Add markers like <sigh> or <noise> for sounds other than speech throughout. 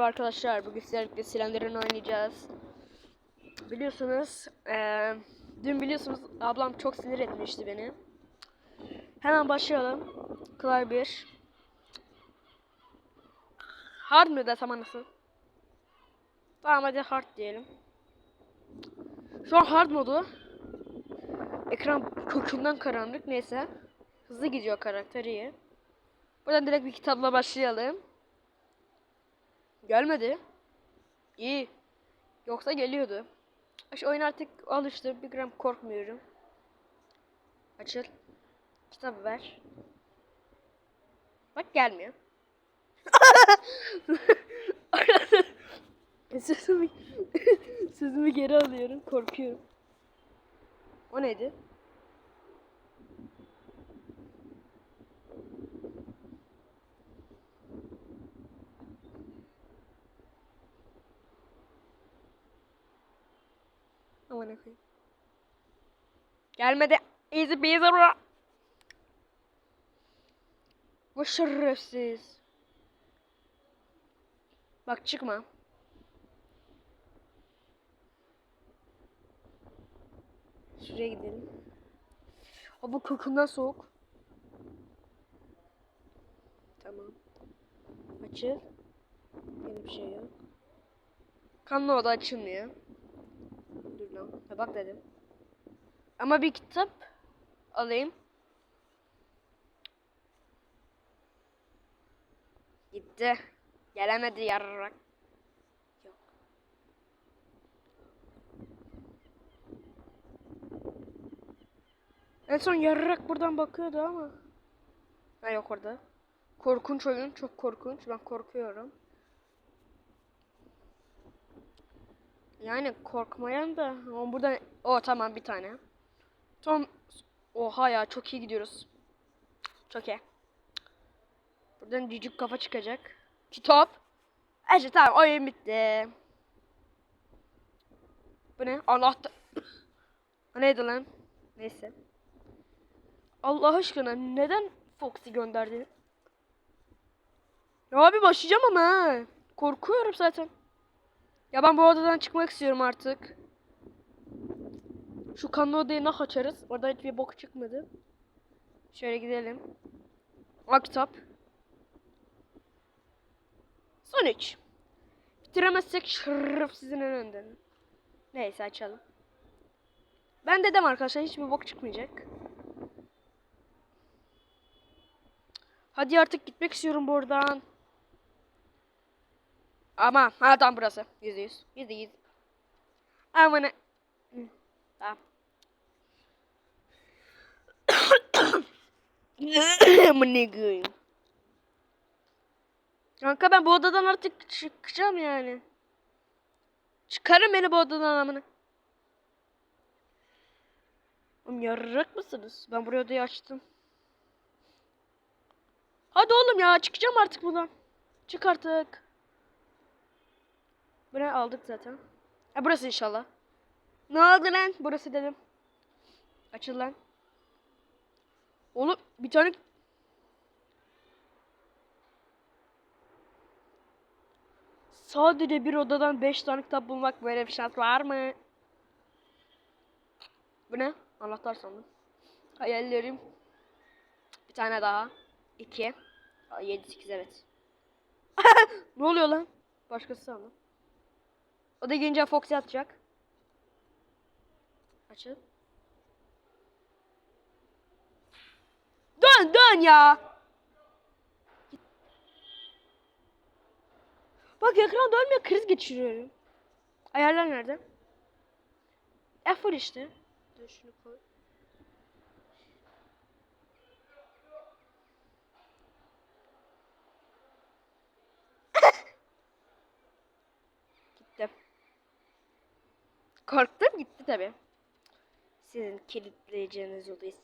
Merhaba arkadaşlar. Bugün sizlerle Slender'ın oynayacağız. Biliyorsunuz, eee, dün biliyorsunuz ablam çok sinir etmişti beni. Hemen başlayalım. Kolay bir. Hard mı desem anasını? Tamam hadi hard diyelim. Şu an hard modu. Ekran kökünden karanlık neyse. Hızlı gidiyor karakter iyi. Buradan direkt bir kitapla başlayalım. Gelmedi. İyi. Yoksa geliyordu. Şu oyun artık alıştı. Bir gram korkmuyorum. Açıl. Kitap ver. Bak gelmiyor. <laughs> sözümü, <laughs> sözümü geri alıyorum. Korkuyorum. O neydi? Aman koyayım. Gelmedi. Easy bro. Bu şerefsiz. Bak çıkma. Şuraya gidelim. Bu kokundan soğuk. Tamam. Açıl. Bir şey yok. Kanlı oda açılmıyor. Dur lan. Ha, bak dedim. Ama bir kitap alayım. Gitti. Gelemedi yarrak. Yok. En son yarrak buradan bakıyordu ama. Ha yok orada. Korkunç oyun. Çok korkunç. Ben korkuyorum. Yani korkmayan da ama buradan o tamam bir tane. Tam oha ya çok iyi gidiyoruz. Çok iyi. Buradan cücük kafa çıkacak. Kitap. Evet tamam oyun bitti. Bu ne? Anahtar. <coughs> Neydi lan? Neyse. Allah aşkına neden Foxy gönderdi? Ya abi başlayacağım ama. Korkuyorum zaten. Ya ben bu odadan çıkmak istiyorum artık. Şu kanlı odayı nasıl açarız? Orada hiçbir bok çıkmadı. Şöyle gidelim. Al kitap. Son üç. Bitiremezsek şırrıf sizin önünden. Neyse açalım. Ben dedim arkadaşlar hiçbir bok çıkmayacak. Hadi artık gitmek istiyorum buradan. Ama ha tam burası. Yüzde yüz. Yüzde yüz. Aman. Hı, Tamam. <coughs> Amına. Kanka ben bu odadan artık çıkacağım yani. Çıkarın beni bu odadan amına. Oğlum yarrak mısınız? Ben buraya odayı açtım. Hadi oğlum ya çıkacağım artık buradan. Çık artık. Buraya aldık zaten. Ha burası inşallah. Ne oldu lan? Burası dedim. Açıl lan. Oğlum bir tane Sadece bir odadan 5 tane kitap bulmak böyle bir şans var mı? Bu ne? Anahtar sandım. Hayallerim. Bir tane daha. 2. 7 8 evet. <laughs> ne oluyor lan? Başkası sandım. O da gelince Foxy atacak. Açıl. Dön dön ya. Bak ekran dönmüyor kriz geçiriyorum. Ayarlar nerede? F4 işte. Dur şunu koy. Gitti. Korktum gitti tabi. Sizin kilitleyeceğiniz odayı.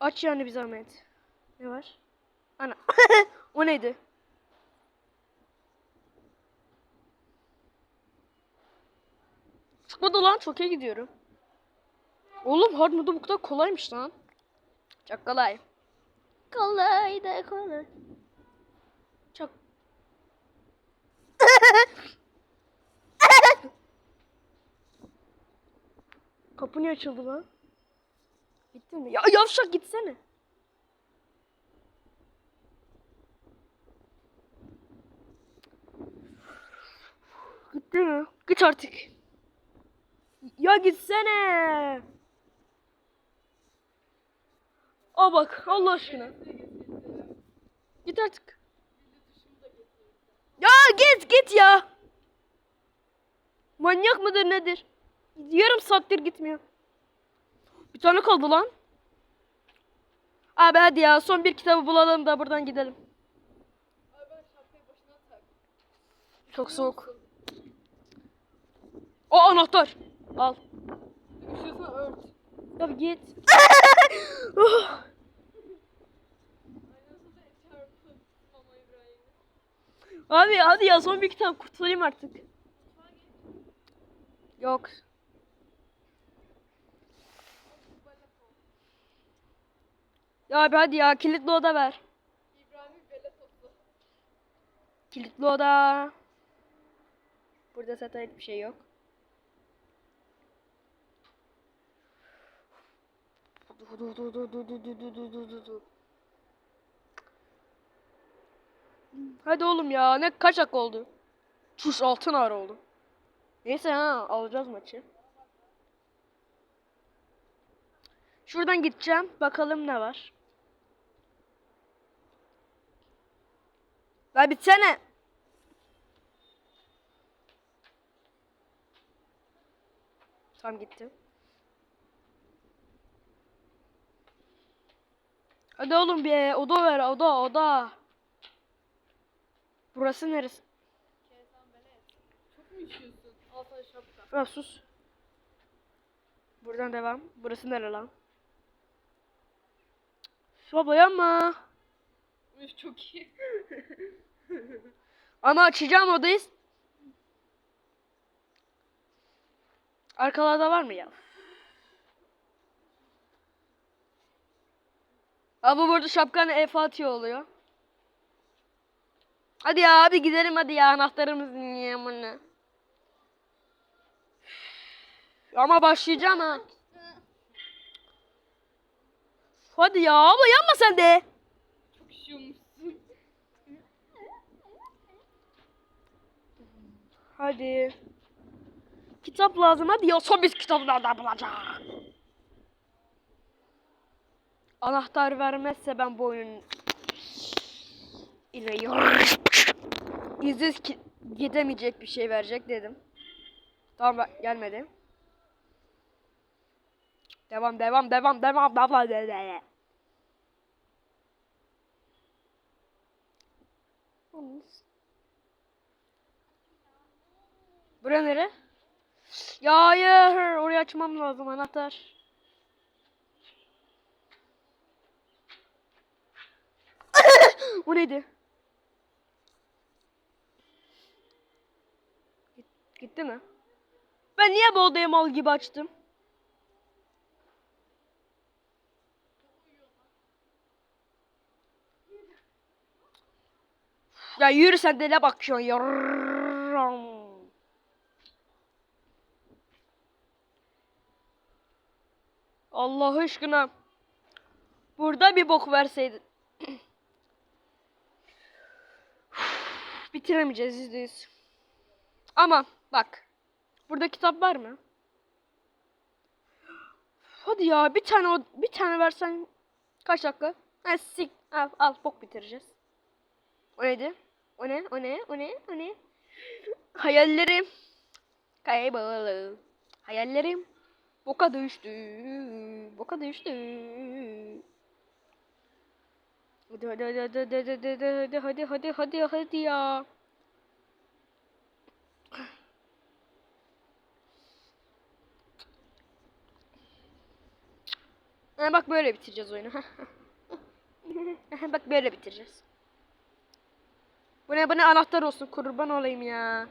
Aç yani bir zahmet. Ne var? Ana. <laughs> o neydi? Çıkmadı lan çok iyi gidiyorum. Oğlum hard modu bu kadar kolaymış lan. Çok kolay. Kolay da kolay. Çok. <laughs> Kapı niye açıldı lan? Gitti mi? Ya yavşak gitsene. Gitti mi? Git artık. Ya gitsene. Aa bak Allah aşkına. Git artık. Ya git git ya. Manyak mıdır nedir? Yarım saattir gitmiyor. Bir tane kaldı lan. Abi hadi ya son bir kitabı bulalım da buradan gidelim. Çok soğuk. O anahtar. Al. Üşüyorsan ört. Ya git. <laughs> Aynasında Abi hadi ya son bir kitap kurtulayım artık. Yok. Ya abi hadi ya kilitli oda ver. Kilitli oda. Burada zaten hiçbir şey yok. Du du du du du du du du du du du du. Hadi oğlum ya ne kaç dakika oldu? Çuş altın ağrı oldu. Neyse ha alacağız maçı. Şuradan gideceğim. Bakalım ne var. La bitsene. Tam gitti. Hadi oğlum bir oda ver oda oda. Burası neresi? Çok mu üşüyorsun? Al sana şapka. Ya sus. Buradan devam. Burası nere lan? Baba yapma. Üf çok iyi. <laughs> Ama açacağım odayı. Arkalarda var mı ya? Abi burada şapkan E Fatiha oluyor. Hadi ya hadi gidelim hadi ya anahtarımız niye amına. Ama başlayacağım ha. Hadi ya abla yanma sen de. Çok üşüyormuşsun. Hadi. Kitap lazım hadi ya son bir kitabı nereden bulacağım? Anahtar vermezse ben bu oyunun ile İziz gidemeyecek bir şey verecek dedim. Tamam bak gelmedi. Devam devam devam devam devam devam. Bura nere? Ya hayır orayı açmam lazım anahtar. <laughs> o neydi? Gitti mi? Ben niye bu odayı mal gibi açtım? Ya yürü sen de ne bakıyorsun ya? Allah aşkına. Burada bir bok verseydin. Bitiremeyeceğiz. Ama bak. Burada kitap var mı? Hadi ya bir tane o bir tane versen kaç dakika? Ha sik al, al bok bitireceğiz. O neydi? O ne? O ne? O ne? O ne? Hayallerim kayboldu. Hayallerim boka düştü. Boka düştü. Hadi hadi hadi hadi hadi hadi hadi hadi hadi hadi ya. Bak böyle bitireceğiz oyunu. <laughs> bak böyle bitireceğiz. Bu ne bu ne anahtar olsun kurban olayım ya.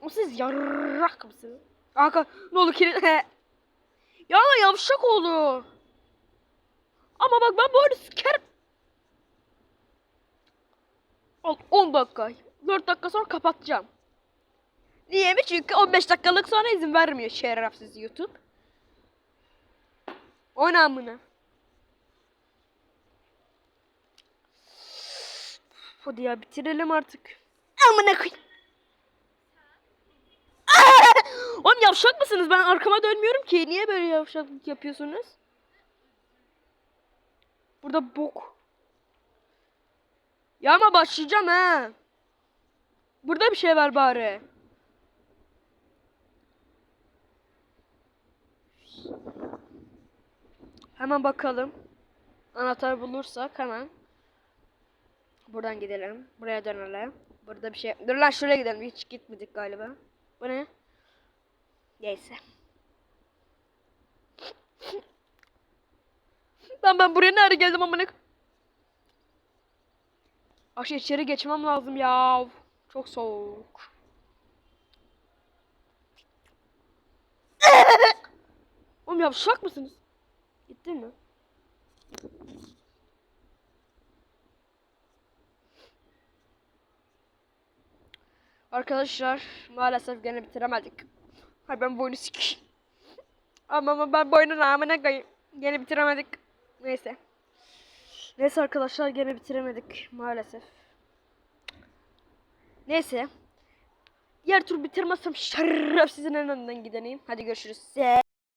O siz yarrak mısınız? Arka ne olur kilit. <laughs> ya yavşak oldu. Ama bak ben bu sikerim. Al 10 dakika. 4 dakika sonra kapatacağım. Niye mi? Çünkü 15 dakikalık sonra izin vermiyor şerefsiz YouTube. Oyna amına. Hadi ya bitirelim artık. Amına koy. <laughs> Oğlum yavşak mısınız? Ben arkama dönmüyorum ki. Niye böyle yavşaklık yapıyorsunuz? Burada bok. Ya ama başlayacağım ha. Burada bir şey var bari. Hemen bakalım. Anahtar bulursak hemen. Buradan gidelim. Buraya dönelim. Burada bir şey... Dur lan şuraya gidelim. Hiç gitmedik galiba. Bu ne? Neyse. Lan ben buraya nerede geldim amına? Aşağı içeri geçmem lazım ya. Çok soğuk. <laughs> Oğlum yavşak mısınız? Gittin mi? Arkadaşlar maalesef gene bitiremedik. Hay ben bu oyunu. Ama ben bu oyunun amına koyayım. Gene bitiremedik. Neyse. Neyse arkadaşlar gene bitiremedik maalesef. Neyse. Diğer tur bitirmezsem şerefsizin en önden. Hadi görüşürüz.